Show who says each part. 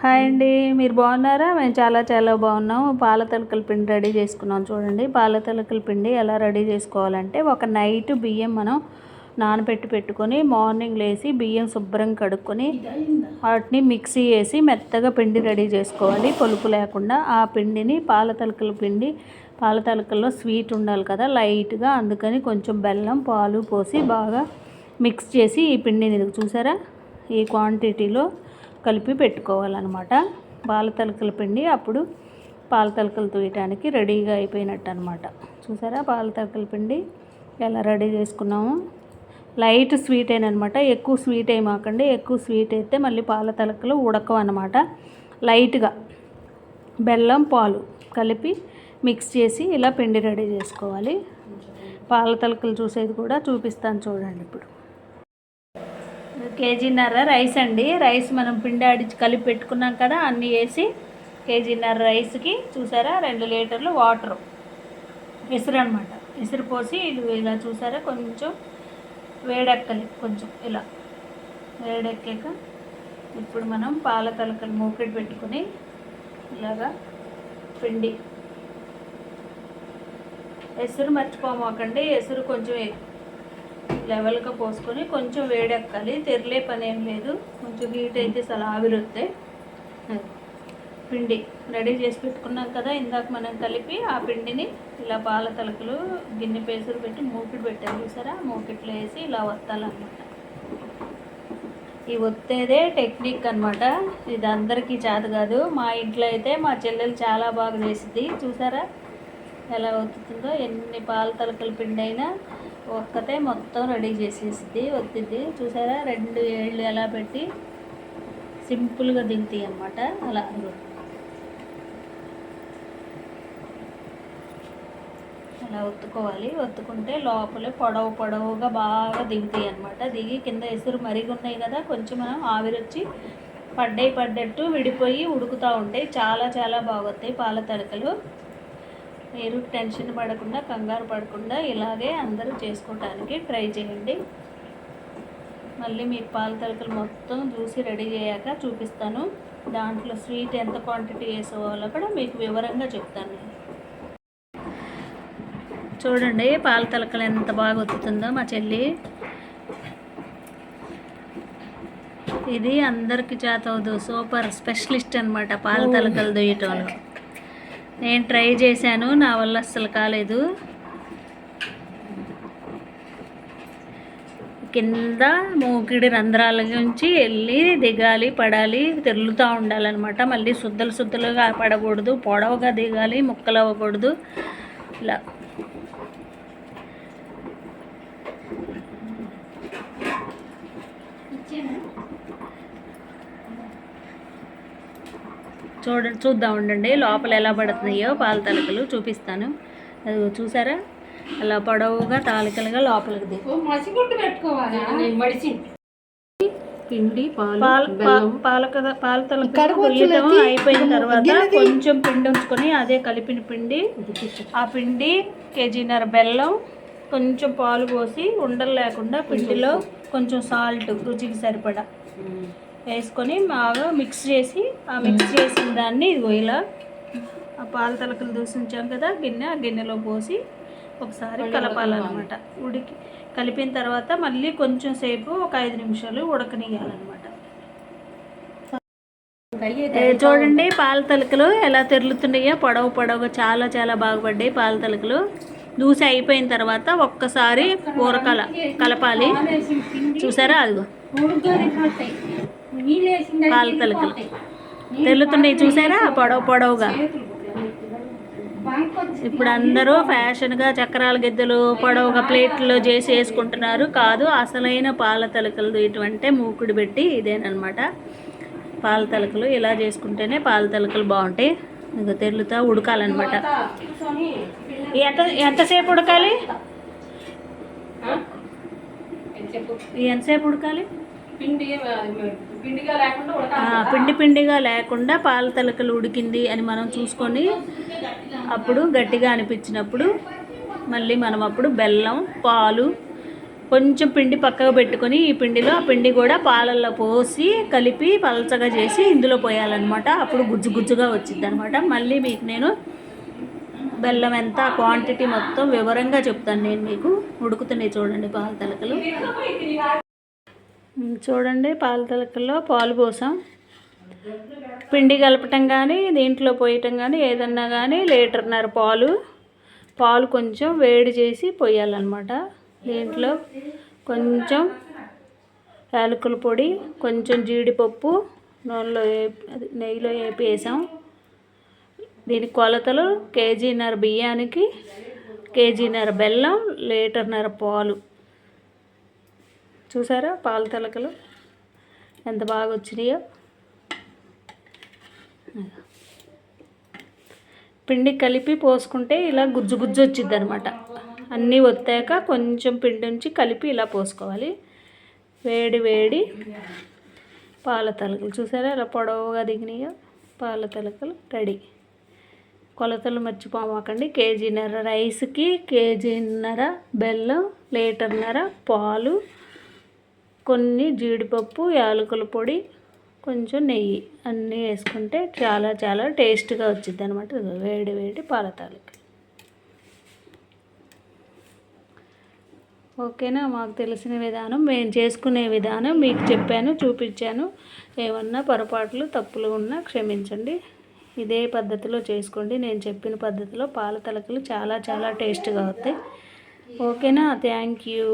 Speaker 1: Hi అండి మీరు బాగున్నారా? మేము చాలా చాలా బాగున్నాం పాల తలకల పిండి రెడీ చేసుకున్నాం చూడండి. పాల తలకల పిండి ఎలా రెడీ చేసుకోవాలంటే ఒక నైట్ బియ్యం మనం నానబెట్టి పెట్టుకొని మార్నింగ్ లేసి బియ్యం శుభ్రం కడుక్కొని వాటిని మిక్సీ వేసి మెత్తగా పిండి రెడీ చేసుకోవాలి. పొలుపు లేకుండా ఆ పిండిని పాల తలకల పిండి పాల తలకల్లో స్వీట్ ఉండాలి కదా లైట్గా అందుకని కొంచెం బెల్లం పాలు పోసి బాగా మిక్స్ చేసి ఈ పిండిని చూసారా? ఈ క్వాంటిటీలో కలిపి పెట్టుకోవాలన్నమాట. పాల తలకల పిండి అప్పుడు పాల తలకలు తూయటానికి రెడీగా అయిపోయినట్టు అనమాట చూసారా పాల తలకల పిండి ఎలా రెడీ చేసుకున్నాము? లైట్ స్వీట్ అనమాట ఎక్కువ స్వీట్ ఏమాకండి ఎక్కువ స్వీట్ అయితే మళ్ళీ పాల తలకలు ఉడకవు అనమాట లైట్గా బెల్లం పాలు కలిపి మిక్స్ చేసి ఇలా పిండి రెడీ చేసుకోవాలి. పాల తలకలు చూసేది కూడా చూపిస్తాను చూడండి ఇప్పుడు. కేజీన్నర రైస్ అండి. రైస్ మనం పిండి ఆడించి కలిపి పెట్టుకున్నాం కదా అన్నీ వేసి కేజీన్నర రైస్కి చూసారా? రెండు లీటర్లు వాటరు. ఎసురు అనమాట ఎసురు పోసి ఇలా చూసారా? కొంచెం వేడెక్కలి కొంచెం ఇలా వేడెక్కాక ఇప్పుడు మనం పాల తలకలు మూకెట్ పెట్టుకుని ఇలాగా పిండి. ఎసురు మర్చిపోమాకండి. ఎసురు కొంచెం లెవెల్గా పోసుకొని కొంచెం వేడెక్కాలి. తెరలే పని ఏం లేదు. కొంచెం హీట్ అయితే అసలు ఆవిరుతాయి పిండి రెడీ చేసి పెట్టుకున్నాం కదా ఇందాక మనం కలిపి ఆ పిండిని ఇలా పాల తలకలు గిన్నె పేసులు పెట్టి మూకిడి పెట్టారు చూసారా? మూకిట్లో వేసి ఇలా వత్తాలన్నమాట ఈ ఒత్తేదే టెక్నిక్ అనమాట ఇది అందరికీ చేత కాదు. మా ఇంట్లో అయితే మా చెల్లెలు చాలా బాగా చేసింది చూసారా? ఎలా ఒత్తుతుందో? ఎన్ని పాల తలకల పిండి అయినా ఒక్కతే మొత్తం రెడీ చేసేసింది ఒత్తిద్ది చూసారా? రెండు ఏళ్ళు ఎలా పెట్టి సింపుల్గా దిగుతాయి అన్నమాట. అలా అలా ఒత్తుకోవాలి. ఒత్తుకుంటే లోపల పొడవు పొడవుగా బాగా దిగుతాయి అనమాట దిగి కింద ఎసురు మరిగి ఉన్నాయి కదా కొంచెం మనం ఆవిరొచ్చి పడ్డాయి పడ్డట్టు విడిపోయి ఉడుకుతూ ఉంటాయి. చాలా చాలా బాగుతాయి పాల తడకలు. మీరు టెన్షన్ పడకుండా కంగారు పడకుండా ఇలాగే అందరూ చేసుకోవటానికి ట్రై చేయండి. మళ్ళీ మీకు పాల తలకలు మొత్తం చూసి రెడీ చేయాక చూపిస్తాను. దాంట్లో స్వీట్ ఎంత క్వాంటిటీ వేసుకోవాలో కూడా మీకు వివరంగా చెప్తాను. చూడండి పాల తలకలు ఎంత బాగా వత్తుతుందో మా చెల్లి. ఇది అందరికి చేత సూపర్ స్పెషలిస్ట్ అనమాట పాల తలకలు దొయ్యటంలో నేను ట్రై చేశాను నా వల్ల అస్సలు కాలేదు. కింద మూకిడి రంధ్రాల నుంచి వెళ్ళి దిగాలి పడాలి తెరులుతూ ఉండాలన్నమాట. మళ్ళీ శుద్ధలు శుద్ధలుగా పడకూడదు పొడవుగా దిగాలి ముక్కలు అవ్వకూడదు ఇలా. చూడండి చూద్దాం ఉండండి. లోపల ఎలా పడుతున్నాయో పాల తలకలు చూపిస్తాను. అది చూసారా? అలా పొడవుగా తాలికలుగా లోపలికి
Speaker 2: పిండి
Speaker 1: పాలు పాల పాల తలకలు అయిపోయిన తర్వాత కొంచెం పిండి ఉంచుకొని అదే కలిపిన పిండి ఆ పిండి కేజీన్నర బెల్లం కొంచెం పాలు పోసి ఉండలు లేకుండా పిండిలో కొంచెం సాల్ట్ రుచికి సరిపడా. వేసుకొని బాగా మిక్స్ చేసి ఆ మిక్స్ చేసిన దాన్ని ఇదిగో ఇలా ఆ పాల తలకలు దూసించాం కదా గిన్నె ఆ గిన్నెలో పోసి ఒకసారి కలపాలన్నమాట. ఉడికి కలిపిన తర్వాత మళ్ళీ కొంచెం సేపు ఒక ఐదు నిమిషాలు ఉడకనియాలన్నమాట చూడండి పాల తలకలు ఎలా తెరులుతున్నాయో పొడవు పొడవు చాలా చాలా బాగుపడ్డాయి పాల తలకలు. దూసి అయిపోయిన తర్వాత ఒక్కసారి ఊరకల కలపాలి. చూసారా? అదిగో. పాల తలకలు. తెల్లుతున్నాయి చూసారా? పొడవు పొడవుగా. ఇప్పుడు అందరూ ఫ్యాషన్గా చక్రాల గిద్దలు పొడవుగా ప్లేట్లో చేసి వేసుకుంటున్నారు. కాదు అసలైన పాల తలకలు ఇటువంటి మూకుడు పెట్టి ఇదేనమాట పాల తలకలు ఇలా చేసుకుంటేనే పాల తలకలు బాగుంటాయి. ఇంకా తెల్లుతా ఉడకాలన్నమాట. ఎంత ఎంతసేపు ఉడకాలి? ఎంతసేపు ఉడకాలి? పిండి పిండిగా లేకుండా పాల తలకలు ఉడికింది అని మనం చూసుకొని అప్పుడు గట్టిగా అనిపించినప్పుడు మళ్ళీ మనం అప్పుడు బెల్లం పాలు కొంచెం పిండి పక్కకు పెట్టుకొని ఈ పిండిలో ఆ పిండి కూడా పాలల్లో పోసి కలిపి పలచగా చేసి ఇందులో పోయాలన్నమాట. అప్పుడు గుజ్జు గుజ్జుగా వచ్చింది అనమాట మళ్ళీ మీకు నేను బెల్లం ఎంత క్వాంటిటీ మొత్తం వివరంగా చెప్తాను నేను మీకు. ఉడుకుతున్నాయి చూడండి పాల తలకలు. చూడండి పాల తలకల్లో పాలు పోసాం. పిండి కలపటం కానీ దీంట్లో పోయటం కానీ ఏదన్నా కానీ లీటర్న్నర పాలు. పాలు కొంచెం వేడి చేసి పోయాలన్నమాట. దీంట్లో కొంచెం యాలకుల పొడి కొంచెం జీడిపప్పు నూనెలో వేపి అది నెయ్యిలో వేపి వేసాం. దీని కొలతలు కేజీన్నర బియ్యానికి కేజీన్నర బెల్లం లీటర్న్నర పాలు. చూసారా పాల తలకలు? ఎంత బాగా వచ్చినాయో? పిండి కలిపి పోసుకుంటే ఇలా గుజ్జు గుజ్జు వచ్చింది అనమాట అన్నీ వచ్చాక కొంచెం పిండి ఉంచి కలిపి ఇలా పోసుకోవాలి. వేడి వేడి పాల తలకలు. చూసారా ఇలా పొడవుగా దిగినాయో? పాల తలకలు రెడీ. కొలతలు మర్చిపోమాకండి. కేజీన్నర రైస్కి కేజీన్నర బెల్లం లీటర్న్నర పాలు కొన్ని జీడిపప్పు యాలకుల పొడి కొంచెం నెయ్యి అన్నీ వేసుకుంటే చాలా చాలా టేస్ట్గా వచ్చింది అనమాట వేడి వేడి పాల ఓకేనా? మాకు తెలిసిన విధానం మేము చేసుకునే విధానం మీకు చెప్పాను చూపించాను. ఏమన్నా పొరపాట్లు తప్పులు ఉన్నా క్షమించండి. ఇదే పద్ధతిలో చేసుకోండి. నేను చెప్పిన పద్ధతిలో పాల తలకలు చాలా చాలా టేస్ట్గా అవుతాయి ఓకేనా? Thank you.